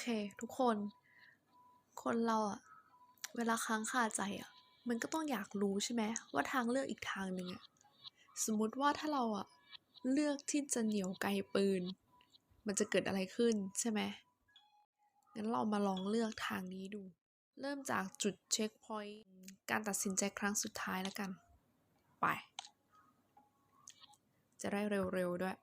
เค ทุกคน คนเราอะเวลาค้างคาใจอะมันก็ต้องอยากรู้ใช่ไหมว่าทางเลือกอีกทางหนึ่งอะสมมติว่าถ้าเราอะเลือกที่จะเหนียวไกลปืน มันจะเกิดอะไรขึ้นใช่ไหมงั้นเรามาลองเลือกทางนี้ดู เริ่มจากจุดเช็คพอยต์การตัดสินใจครั้งสุดท้ายแล้วกัน ไป จะได้เร็วๆด้วย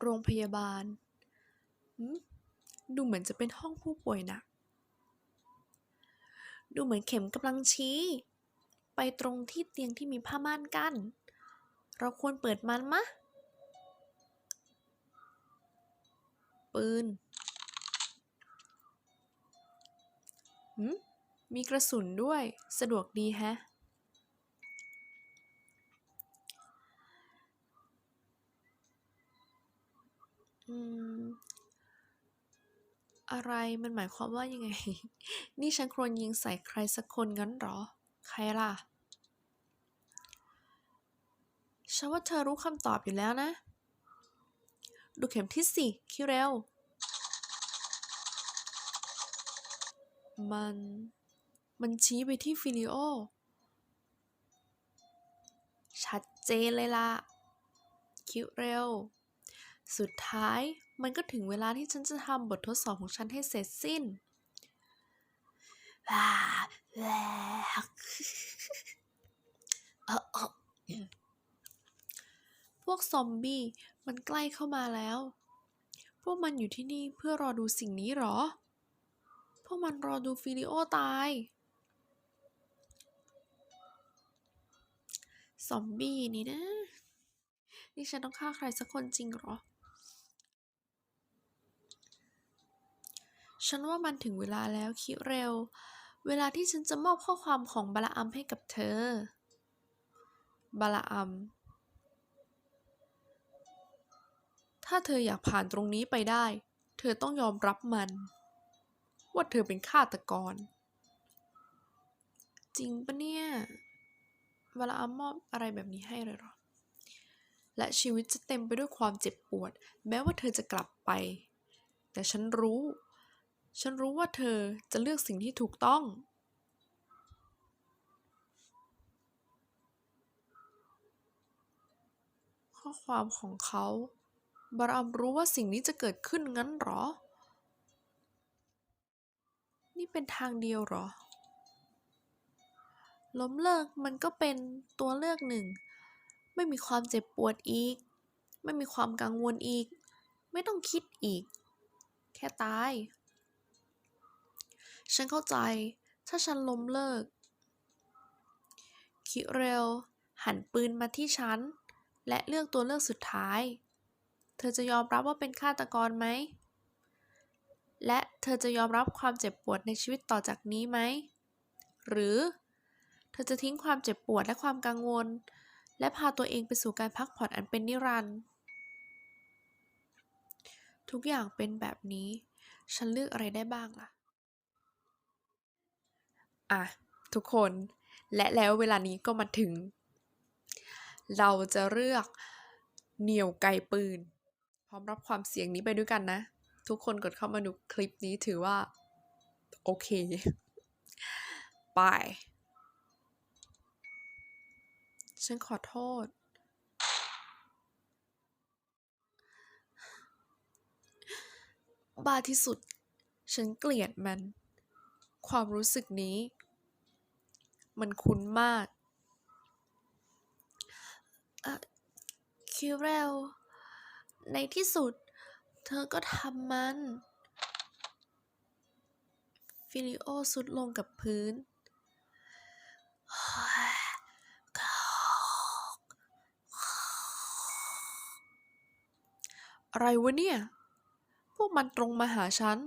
โรงพยาบาล ดูเหมือนจะเป็นห้องผู้ป่วยหนะดูเหมือนเข็มกำลังชี้ ไปตรงที่เตียงที่มีผ้าม่านกัน้น เราควรเปิดมันมะ ปืนมีกระสุนด้วย สะดวกดีแฮะ อะไรมันหมายความว่ายังไง นี่ฉันควรยิงใส่ใครสักคนงั้นหรอ ใครล่ะ ฉันว่าเธอรู้คำตอบอยู่แล้วนะ ดูเข็มทิศสิคิดเร็ว มัน มันชี้ไปที่ฟิลิโอ ชัดเจนเลยล่ะ คิดเร็ว สุดท้ายมันก็ถึงเวลาที่ฉันจะทำบททดสอบของฉันให้เสร็จสิ้นว้าวพวกซอมบี้มันใกล้เข้ามาแล้ว พวกมันอยู่ที่นี่เพื่อรอดูสิ่งนี้หรอ พวกมันรอดูฟิลิโอตาย ซอมบี้นี่นะ นี่ฉันต้องฆ่าใครสักคนจริงหรอ ฉันว่ามันถึงเวลาแล้วคิเร็ว เวลาที่ฉันจะมอบข้อความของบาลาอัมให้กับเธอ บาลาอัม ถ้าเธออยากผ่านตรงนี้ไปได้ เธอต้องยอมรับมัน ว่าเธอเป็นฆาตกร จริงปะเนี่ย บาลาอัมมอบอะไรแบบนี้ให้เลยหรอ และชีวิตจะเต็มไปด้วยความเจ็บปวด แม้ว่าเธอจะกลับไป แต่ฉันรู้ ฉันรู้ว่าเธอจะเลือกสิ่งที่ถูกต้องข้อความของเขาบารามรู้ว่าสิ่งนี้จะเกิดขึ้นงั้นหรอ นี่เป็นทางเดียวหรอ ล้มเลิกมันก็เป็นตัวเลือกหนึ่ง ไม่มีความเจ็บปวดอีก ไม่มีความกังวลอีก ไม่ต้องคิดอีก แค่ตาย ฉันเข้าใจ ถ้าฉันล้มเลิก คิดเร็วหันปืนมาที่ฉัน และเลือกตัวเลือกสุดท้าย เธอจะยอมรับว่าเป็นฆาตกรไหม และเธอจะยอมรับความเจ็บปวดในชีวิตต่อจากนี้ไหม หรือ เธอจะทิ้งความเจ็บปวดและความกังวล และพาตัวเองไปสู่การพักผ่อนอันเป็นนิรันดร์ทุกอย่างเป็นแบบนี้ ฉันเลือกอะไรได้บ้างล่ะ อะทุกคนและแล้วเวลานี้ก็มาถึง เราจะเลือกเหนี่ยวไกปืน พร้อมรับความเสี่ยงนี้ไปด้วยกันนะ ทุกคนกดเข้ามาดูคลิปนี้ถือว่า โอเค ไปฉันขอโทษ บ้าที่สุด ฉันเกลียดมัน ความรู้สึกนี้ มันคุ้นมากคิวเรลในที่สุด เธอก็ทำมัน ฟิลิโอสุดลงกับพื้นอะไรวะเนี่ย พวกมันตรงมาหาฉัน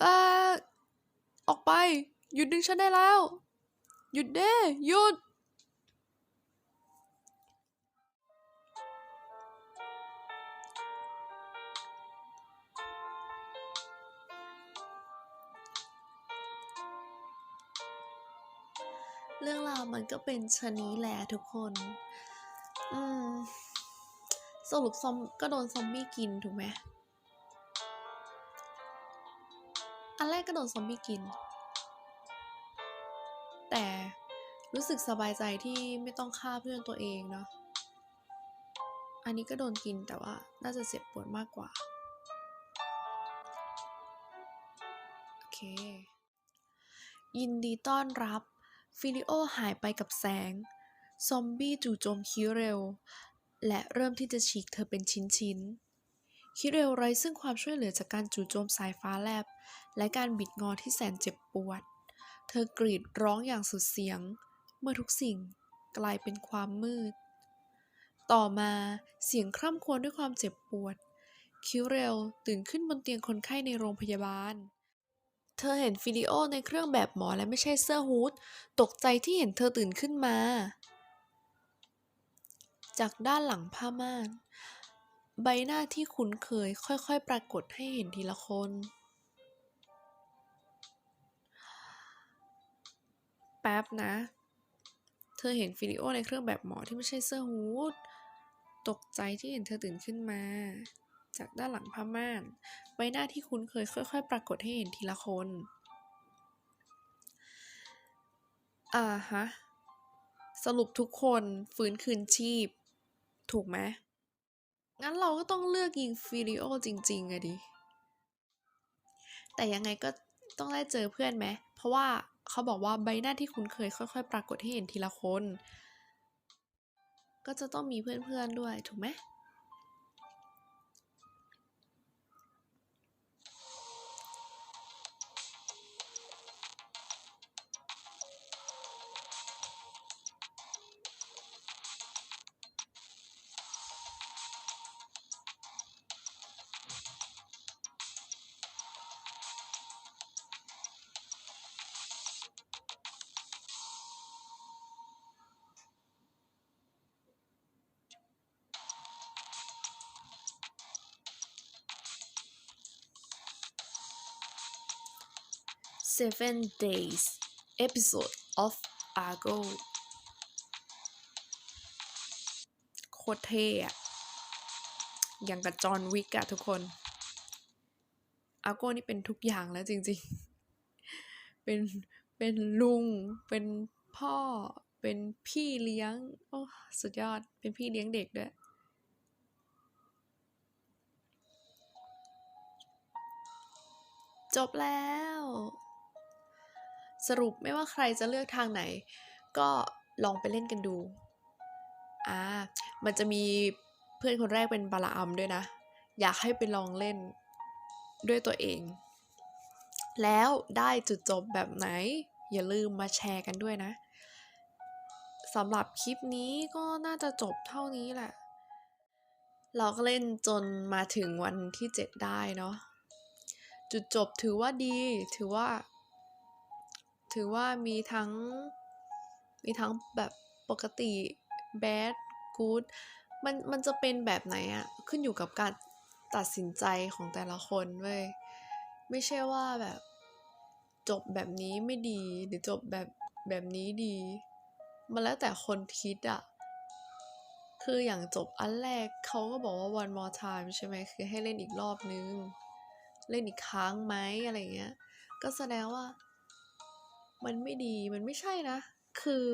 เอ่อ ออกไป หยุดดึงฉันได้แล้ว หยุดเด้หยุด เรื่องราวมันก็เป็นชะนี้แหละทุกคน อืม สรุปซอมก็โดนซอมบี้กินถูกไหม อันแรกก็โดนซอมบี้กิน แต่รู้สึกสบายใจที่ไม่ต้องฆ่าเพื่อนตัวเองเนาะ อันนี้ก็โดนกินแต่ว่าน่าจะเจ็บปวดมากกว่า โอเค ยินดีต้อนรับ ฟิลิโอหายไปกับแสง ซอมบี้จู่โจมคิเรลและเริ่มที่จะฉีกเธอเป็นชิ้นๆคิเรลไร้ซึ่งความช่วยเหลือจากการจู่โจมสายฟ้าแลบ และการบิดงอที่แสนเจ็บปวด เธอกรีดร้องอย่างสุดเสียง เมื่อทุกสิ่งกลายเป็นความมืด ต่อมาเสียงคร่ำครวญด้วยความเจ็บปวด คิวเรลตื่นขึ้นบนเตียงคนไข้ในโรงพยาบาล เธอเห็นฟิลิโอในเครื่องแบบหมอและไม่ใช่เสื้อฮูดตกใจที่เห็นเธอตื่นขึ้นมา จากด้านหลังผ้าม่าน ใบหน้าที่คุ้นเคยค่อยๆ ปรากฏให้เห็นทีละคน ป๊บนะ เธอเห็นฟิลิโอในเครื่องแบบหมอที่ไม่ใช่เสื้อฮูด ตกใจที่เห็นเธอตื่นขึ้นมา จากด้านหลังผ้าม่าน ใบหน้าที่คุ้นเคยค่อย ๆ ปรากฏให้เห็นทีละคน อ่าฮะ สรุปทุกคนฟื้นคืนชีพ ถูกไหม งั้นเราก็ต้องเลือกยิงฟิลิโอจริงๆอะดิ แต่ยังไงก็ต้องได้เจอเพื่อนไหม เพราะว่า เขาบอกว่าใบหน้าที่คุณเคยค่อย ๆ ปรากฏให้เห็นทีละคน ก็จะต้องมีเพื่อนๆด้วยถูกไหม Seven Days Episode of Argo โคตรเท่อะอย่างกับจอห์นวิกอะทุกคนอาโก้นี่เป็นทุกอย่างแล้วจริงๆ เป็น เป็นลุง เป็นพ่อ เป็นพี่เลี้ยง โอ้ สุดยอด เป็นพี่เลี้ยงเด็กด้วยจบแล้ว สรุปไม่ว่าใครจะเลือกทางไหน ก็ลองไปเล่นกันดู อ่า มันจะมีเพื่อนคนแรกเป็นบาลาอัมด้วยนะ อยากให้ไปลองเล่นด้วยตัวเอง แล้วได้จุดจบแบบไหน อย่าลืมมาแชร์กันด้วยนะสำหรับคลิปนี้ก็น่าจะจบเท่านี้แหละ เราก็เล่นจนมาถึงวันที่ 7 ได้เนาะ จุดจบถือว่าดี ถือว่า ถือว่ามีทั้ง มีทั้งแบบปกติ bad good มันมันจะเป็นแบบไหนอะขึ้นอยู่กับการตัดสินใจของแต่ละคนเว้ยไม่ใช่ว่าแบบจบแบบนี้ไม่ดีหรือจบแบบแบบนี้ดี มันแล้วแต่คนคิดอะคืออย่างจบอันแรกเขาก็บอกว่า one more time ใช่ไหมคือให้เล่นอีกรอบนึง เล่นอีกครั้งไหมอะไรเงี้ย ก็แสดงว่า มันไม่ดีมันไม่ใช่นะ คือ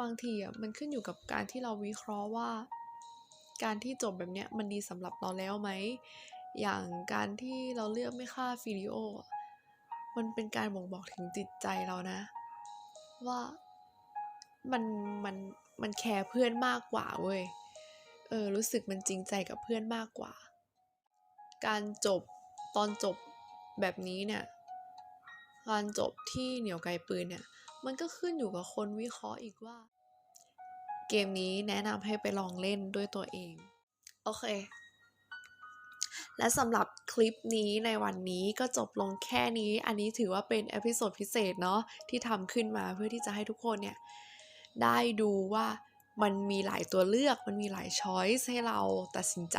บางทีอะมันขึ้นอยู่กับการที่เราวิเคราะห์ว่า การที่จบแบบเนี้ยมันดีสำหรับเราแล้วไหม อย่างการที่เราเลือกไม่ฆ่าฟิลิโอ มันเป็นการบ่งบอกถึงจิตใจเรานะ ว่ามันมันมันแคร์เพื่อนมากกว่าเว้ย เออรู้สึกมันจริงใจกับเพื่อนมากกว่า การจบตอนจบแบบนี้เนี่ย การจบที่เหนียวไกลปืนเนี่ย มันก็ขึ้นอยู่กับคนวิเคราะห์อีกว่า เกมนี้แนะนำให้ไปลองเล่นด้วยตัวเอง โอเค และสำหรับคลิปนี้ในวันนี้ก็จบลงแค่นี้ อันนี้ถือว่าเป็นเอพิโซดพิเศษเนาะที่ทำขึ้นมาเพื่อที่จะให้ทุกคนเนี่ย ได้ดูว่ามันมีหลายตัวเลือก มันมีหลายช้อยส์ให้เราตัดสินใจ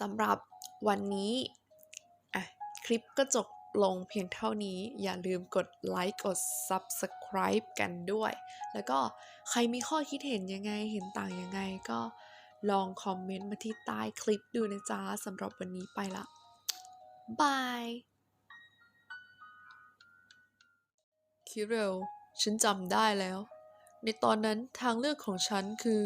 สำหรับวันนี้ อะ คลิปก็จบ ลงเพียงเท่านี้อย่าลืมกดไลค์กด Subscribe กันด้วย แล้วก็ใครมีข้อคิดเห็นยังไงเห็นต่างยังไงก็ลองคอมเมนต์มาที่ใต้คลิปดูนะจ๊ะสำหรับวันนี้ไปละบายคิเรลฉันจำได้แล้ว ในตอนนั้นทางเลือกของฉันคือ